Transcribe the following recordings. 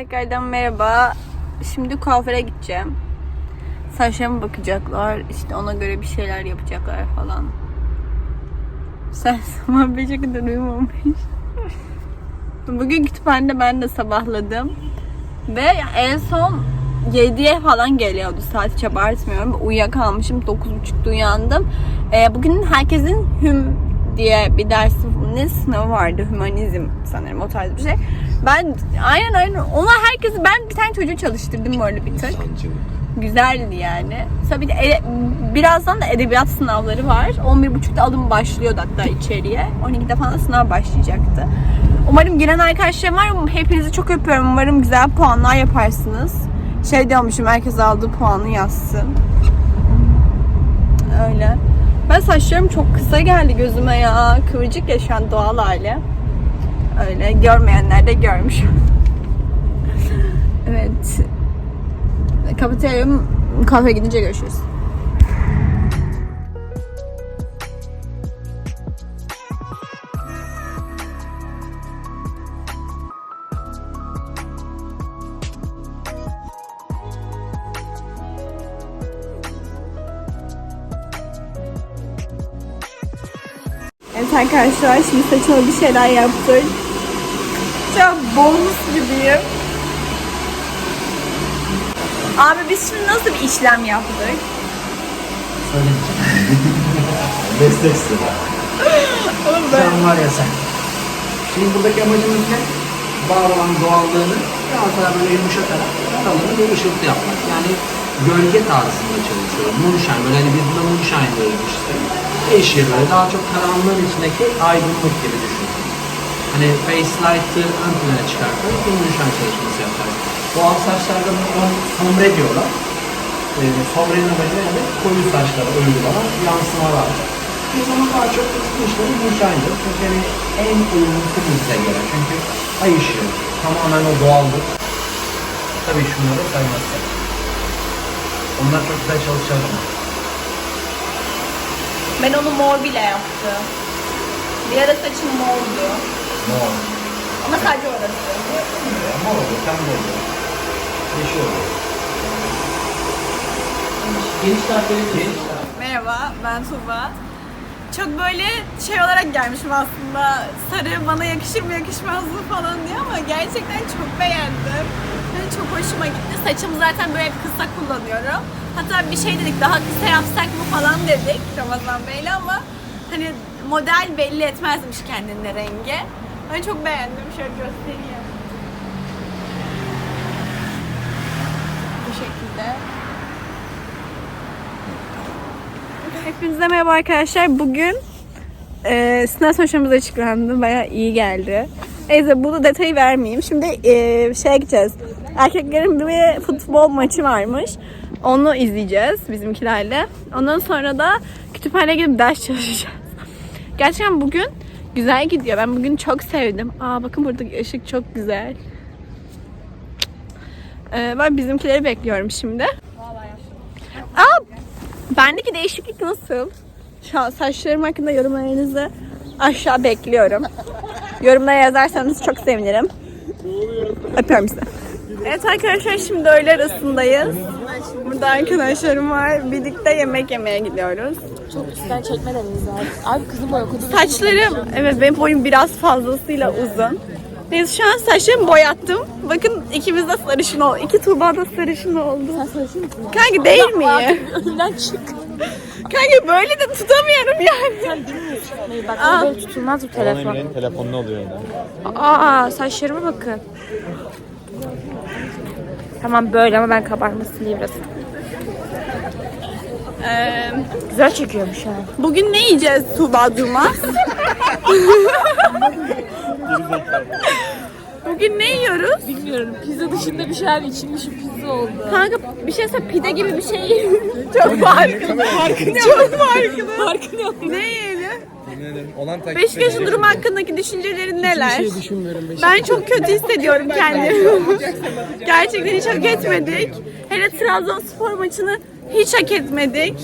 Tekrardan merhaba. Şimdi kuaföre gideceğim. Saçlarıma bakacaklar. İşte ona göre bir şeyler yapacaklar falan. Sen sabah beşe kadar uyumamış. Bugün kütüphanede ben de sabahladım. Ve en son 7'ye falan geliyordu saat hiç abartmıyorum. Uyuyakalmışım 9.30'da uyandım. Ee, bugün herkesin hüm diye bir dersinin sınavı vardı. Hümanizm sanırım o tarz bir şey. Ben aynen aynen ona herkesi ben bir tane çocuğu çalıştırdım bu arada bir tık. Güzeldi yani. Sonra bir de ede- birazdan da edebiyat sınavları var. 11.30'da alım başlıyordu hatta içeriye. 12'de falan da sınav başlayacaktı. Umarım giren arkadaşlarım var. Hepinizi çok öpüyorum. Umarım güzel puanlar yaparsınız. Şey diyormuşum herkes aldığı puanı yazsın. Öyle. Ben saçlarım çok kısa geldi gözüme ya. Kıvırcık ya şu an doğal hali. Öyle görmeyenler de görmüş. evet. Kapatıyorum. Kahve gidince görüşürüz. Arkadaşlar şimdi saçıma bir şeyler yaptık. Çok bonus gibiyim. Abi biz şimdi nasıl bir işlem yaptık? Destek sıra. Oğlum ben... Sen var ya sen. Şimdi buradaki amacımız ne? Olan doğallığını biraz daha böyle yumuşatarak aralarını böyle ışıltı yapmak. Yani gölge tarzında çalışıyorum. Moonshine böyle hani biz buna moonshine diyoruz işte. Değişiyor böyle daha çok karanlığın içindeki aydınlık gibi düşün. Hani face light'ı ön plana çıkartarak bir moonshine çalışması yapacağız. Doğal saçlarda bunu sombre diyorlar. Ee, sombrenin amacı yani koyu saçlara uygulanan yansımalar. Biz onu daha çok ısıtma işlemi moonshine'dır. Çünkü hani en uyumlu kırmızıya göre. Çünkü ay ışığı tamamen o doğallık. Tabii şunları saymazsak. Onlar çok güzel çalışacak ama. Ben onu mor bile yaptım. Bir ara saçım mordu. Mor. Ama sadece orası. Ya, Mor oluyor, pembe oluyor. Yeşil oluyor. Geniş tarifleri geniş Merhaba, ben Tuba. Çok böyle şey olarak gelmişim aslında. Sarı bana yakışır mı yakışmaz mı falan diye ama gerçekten çok beğendim. Çok hoşuma gitti. Saçımı zaten böyle kısa kullanıyorum. Hatta bir şey dedik daha kısa yapsak mı falan dedik Ramazan Bey'le ama hani model belli etmezmiş kendine rengi. Ben çok beğendim. Şöyle göstereyim. Bu şekilde. Hepinize merhaba arkadaşlar. Bugün e, sınav sonuçlarımız açıklandı. Baya iyi geldi. Neyse bunu detayı vermeyeyim. Şimdi e, şeye gideceğiz. Erkeklerin bir futbol maçı varmış. Onu izleyeceğiz bizimkilerle. Ondan sonra da kütüphaneye gidip ders çalışacağız. Gerçekten bugün güzel gidiyor. Ben bugün çok sevdim. Aa bakın buradaki ışık çok güzel. Ee, ben bizimkileri bekliyorum şimdi. Aa, bendeki değişiklik nasıl? Şu saçlarım hakkında yorumlarınızı aşağı bekliyorum. Yorumlara yazarsanız çok sevinirim. Öpüyorum sizi. Evet arkadaşlar şimdi öğle arasındayız. Burada arkadaşlarım var. Birlikte yemek yemeye gidiyoruz. Çok üstten çekme lazım. Abi kızım boy okudu. Saçlarım, evet benim boyum biraz fazlasıyla uzun. Neyse şu an saçlarımı boyattım. Bakın ikimiz de sarışın oldu. İki Tuğba da sarışın oldu. Sen sarışın mısın? Kanka değil mi? Önümden çık. Kanka böyle de tutamıyorum yani. Sen bilmiyorsun. Hayır, Bak Aa. böyle tutulmaz bu telefon. Emre'nin telefonunu alıyor öyle. Aa saçlarıma bakın. Tamam böyle ama ben kabarmasın diye biraz. Ee, Güzel çekiyormuş ha. bugün ne yiyeceğiz Tuğba Durmaz? bugün ne yiyoruz? Bilmiyorum. Pizza dışında bir şeyler içinde şu pizza oldu. Kanka bir şey söyle pide gibi bir şey Çok farklı. Çok farklı. Farkı yok. Ne yiyelim? Olan Beşiktaş'ın durumu hakkındaki düşüncelerin neler? Ben çok kötü hissediyorum kendimi. Gerçekten hiç hak etmedik. Hele Trabzonspor maçını hiç hak etmedik.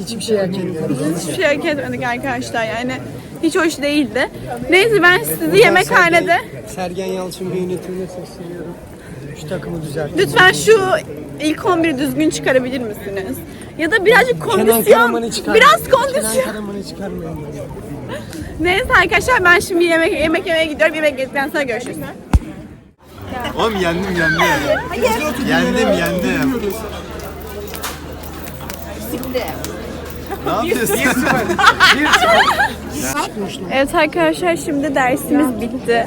Hiçbir şey hak etmiyoruz. Hiçbir şey hak etmedik arkadaşlar yani. Hiç hoş değildi. Neyse ben sizi yemekhanede Sergen Yalçın bir yönetimine sesleniyorum. Şu takımı düzelt. Lütfen şu ilk 11 düzgün çıkarabilir misiniz? Ya da birazcık Kenan kondisyon. Karaman'ı çıkar. Biraz Kenan kondisyon. Karaman'ı çıkarmayın. Neyse arkadaşlar ben şimdi yemek yemek yemeye gidiyorum. Yemek yedikten sonra görüşürüz. Oğlum yendim yendim. yendim yendim. Ne yapıyorsun? Evet arkadaşlar şimdi dersimiz bitti.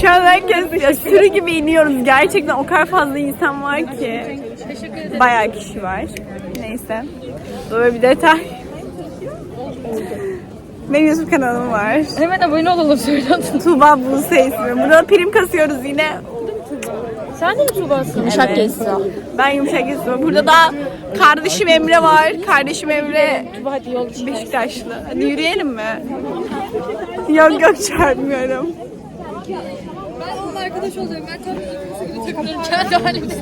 Şu an herkes ya, sürü gibi iniyoruz. Gerçekten o kadar fazla insan var ki. Bayağı kişi var. Neyse. Böyle bir detay. Benim YouTube kanalım var. Hemen abone olalım söyle. Tuğba Buse ismi. Burada prim kasıyoruz yine. Sen de mi Tuğba'sın? Yumuşak evet. Ben yumuşak ismi. Burada da kardeşim Emre var. Kardeşim Emre Tuğba hadi yol çık. Beşiktaşlı. Hadi yürüyelim mi? Yok yok çarpmıyorum. Kendi halimde.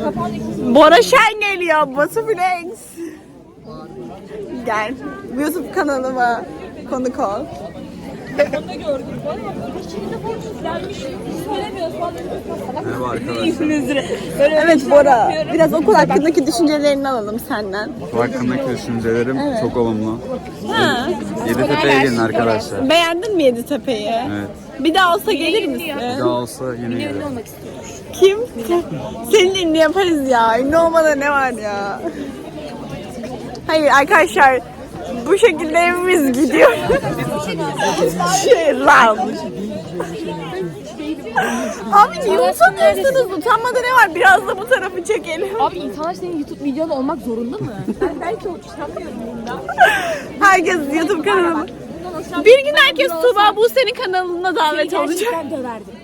Bora Şen geliyor. Batu Flex. Gel. YouTube kanalıma konuk ol. Merhaba arkadaşlar. Evet Bora. Biraz okul hakkındaki düşüncelerini alalım senden. Bu hakkındaki düşüncelerim çok olumlu. Ha. Yeditepe'ye gelin arkadaşlar. Beğendin mi Yeditepe'yi? Evet. Bir daha olsa gelir misin? Bir daha olsa yine gelirim. Kim? Senin ünlü yaparız ya. Ünlü olmada ne var ya? Hayır arkadaşlar bu şekilde evimiz gidiyor. şey. Abi niye utanıyorsunuz? Utanmada ne var? Biraz da bu tarafı çekelim. Abi insanlar senin YouTube videonu olmak zorunda mı? Ben belki uçamıyorum bundan. Herkes YouTube kanalı. Bir gün herkes Tuğba bu senin kanalına davet olacak. Gerçekten döverdim.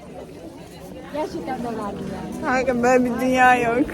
Gerçekten döverdim yani. Kanka böyle bir dünya yok.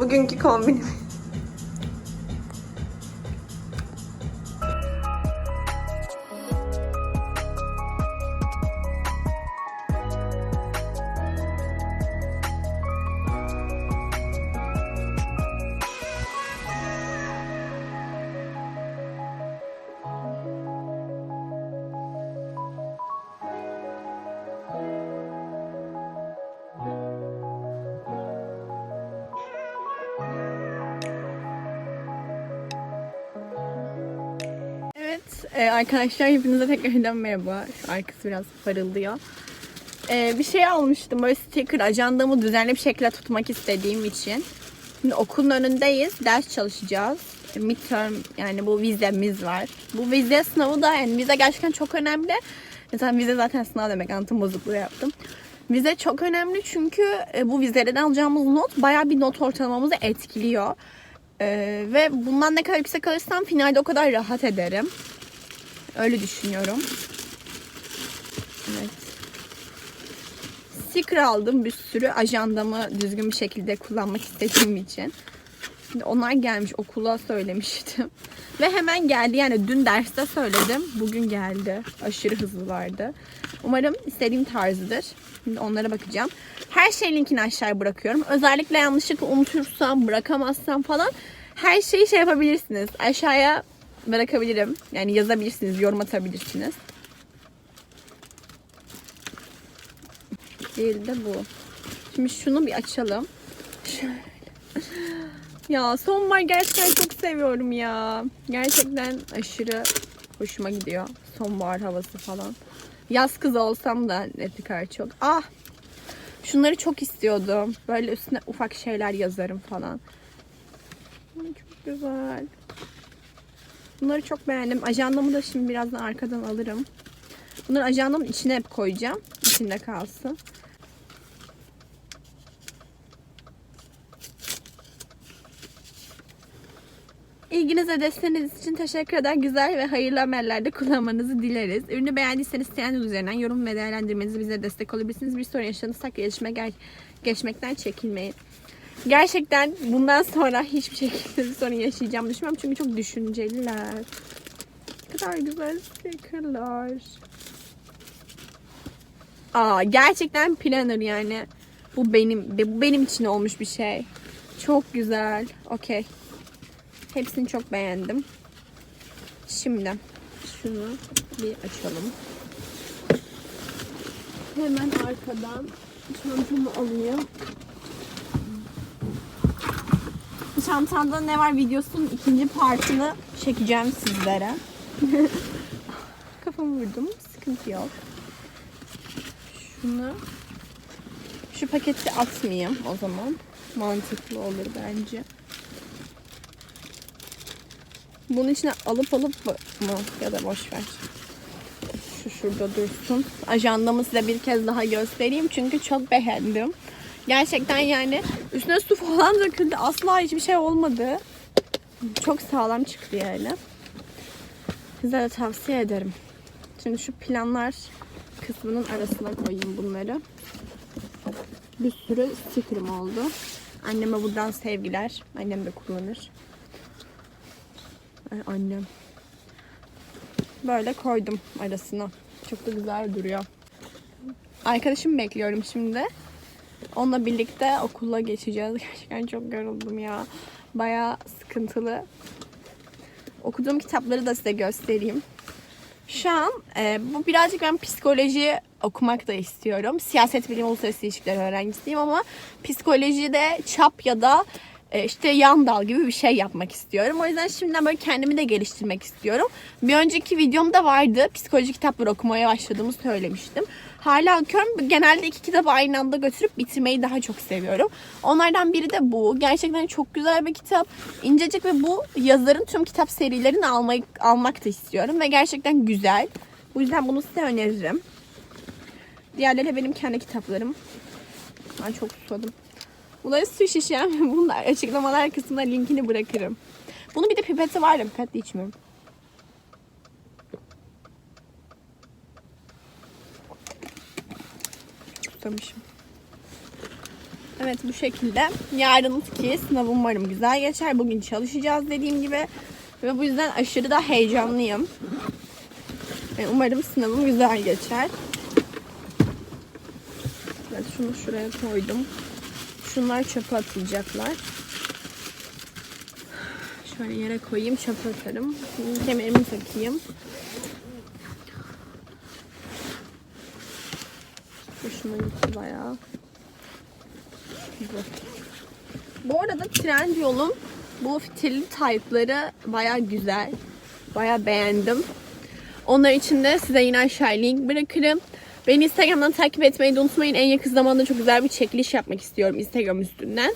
Bugünkü kombinim. Evet e, arkadaşlar hepinize tekrardan merhaba. Şu arkası biraz parıldıyor. E, bir şey almıştım böyle sticker ajandamı düzenli bir şekilde tutmak istediğim için. Şimdi okulun önündeyiz. Ders çalışacağız. Midterm yani bu vizemiz var. Bu vize sınavı da yani vize gerçekten çok önemli. Mesela vize zaten sınav demek anlatım bozukluğu yaptım. Vize çok önemli çünkü e, bu vizelerden alacağımız not bayağı bir not ortalamamızı etkiliyor. Ee, ve bundan ne kadar yüksek alırsam finalde o kadar rahat ederim. Öyle düşünüyorum. Evet. Sticker aldım bir sürü ajandamı düzgün bir şekilde kullanmak istediğim için. Şimdi onlar gelmiş okula söylemiştim. Ve hemen geldi yani dün derste söyledim. Bugün geldi. Aşırı hızlılardı. Umarım istediğim tarzıdır. Şimdi onlara bakacağım. Her şeyin linkini aşağıya bırakıyorum. Özellikle yanlışlıkla unutursam, bırakamazsam falan her şeyi şey yapabilirsiniz. Aşağıya bırakabilirim. Yani yazabilirsiniz, yorum atabilirsiniz. Değil de bu. Şimdi şunu bir açalım. Şöyle. Ya sonbahar gerçekten çok seviyorum ya. Gerçekten aşırı hoşuma gidiyor. Sonbahar havası falan. Yaz kızı olsam da ne kadar çok. Ah! Şunları çok istiyordum. Böyle üstüne ufak şeyler yazarım falan. Çok güzel. Bunları çok beğendim. Ajandamı da şimdi birazdan arkadan alırım. Bunları ajandamın içine hep koyacağım. İçinde kalsın. İlginiz ve desteğiniz için teşekkür eder. Güzel ve hayırlı amellerde kullanmanızı dileriz. Ürünü beğendiyseniz Trendyol üzerinden yorum ve değerlendirmenizi bize destek olabilirsiniz. Bir sorun yaşanırsak gelişme gel geçmekten çekinmeyin. Gerçekten bundan sonra hiçbir şekilde bir sorun yaşayacağımı düşünmüyorum. Çünkü çok düşünceliler. Ne kadar güzel stickerlar. Aa gerçekten planner yani. Bu benim bu benim için olmuş bir şey. Çok güzel. Okey. Hepsini çok beğendim. Şimdi şunu bir açalım. Hemen arkadan çantamı alayım. Çantamda ne var videosunun ikinci partını çekeceğim sizlere. Kafamı vurdum. Sıkıntı yok. Şunu şu paketi atmayayım o zaman. Mantıklı olur bence. Bunun içine alıp alıp mı ya da boş ver. Şu şurada dursun. Ajandamı size bir kez daha göstereyim çünkü çok beğendim. Gerçekten yani üstüne su falan döküldü. Asla hiçbir şey olmadı. Çok sağlam çıktı yani. Size de tavsiye ederim. Şimdi şu planlar kısmının arasına koyayım bunları. Bir sürü sticker'ım oldu. Anneme buradan sevgiler. Annem de kullanır. Ay annem. Böyle koydum arasına. Çok da güzel duruyor. Arkadaşımı bekliyorum şimdi. Onunla birlikte okula geçeceğiz. Gerçekten çok yoruldum ya. Bayağı sıkıntılı. Okuduğum kitapları da size göstereyim. Şu an e, bu birazcık ben psikoloji okumak da istiyorum. Siyaset bilimi uluslararası ilişkiler öğrencisiyim ama psikolojide çap ya da e, işte yan dal gibi bir şey yapmak istiyorum. O yüzden şimdiden böyle kendimi de geliştirmek istiyorum. Bir önceki videomda vardı. Psikoloji kitapları okumaya başladığımı söylemiştim. Hala okuyorum. Genelde iki kitabı aynı anda götürüp bitirmeyi daha çok seviyorum. Onlardan biri de bu. Gerçekten çok güzel bir kitap. İncecik ve bu yazarın tüm kitap serilerini almayı, almak da istiyorum. Ve gerçekten güzel. Bu yüzden bunu size öneririm. Diğerleri benim kendi kitaplarım. Ben çok susadım. Bunları su şişem bunlar açıklamalar kısmına linkini bırakırım. Bunun bir de pipeti var da pipetle içmiyorum. Evet bu şekilde. Yarınki sınavım umarım güzel geçer. Bugün çalışacağız dediğim gibi. Ve bu yüzden aşırı da heyecanlıyım. Umarım sınavım güzel geçer. Evet şunu şuraya koydum. Şunlar çöpe atılacaklar. Şöyle yere koyayım çöpe atarım. Kemerimi takayım. Hoşuma gitti bayağı. Bu. Bu arada Trendyol'un bu fitilli type'ları bayağı güzel. Bayağı beğendim. Onlar için de size yine aşağı link bırakırım. Beni Instagram'dan takip etmeyi de unutmayın. En yakın zamanda çok güzel bir çekiliş yapmak istiyorum Instagram üstünden.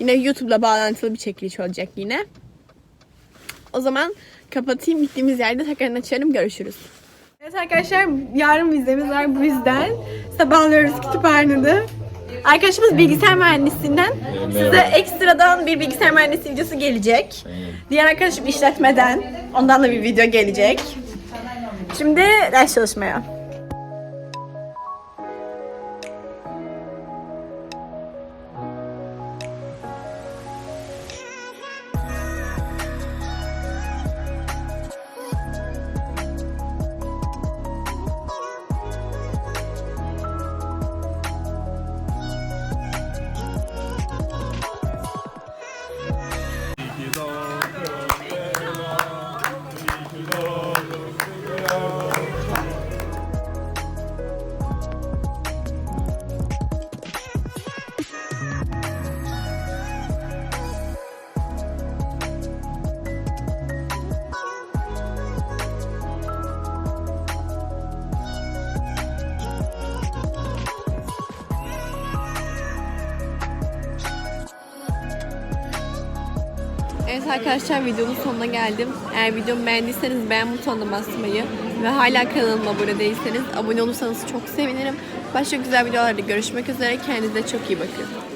Yine YouTube'la bağlantılı bir çekiliş olacak yine. O zaman kapatayım. Gittiğimiz yerde tekrar açarım. Görüşürüz. Evet arkadaşlar yarın vizemiz var bu yüzden sabahlıyoruz kütüphanede. Arkadaşımız bilgisayar mühendisinden size ekstradan bir bilgisayar mühendisi videosu gelecek. Diğer arkadaşım işletmeden ondan da bir video gelecek. Şimdi ders çalışmaya. Arkadaşlar videonun sonuna geldim. Eğer videomu beğendiyseniz beğen butonuna basmayı ve hala kanalıma abone değilseniz abone olursanız çok sevinirim. Başka güzel videolarda görüşmek üzere. Kendinize çok iyi bakın.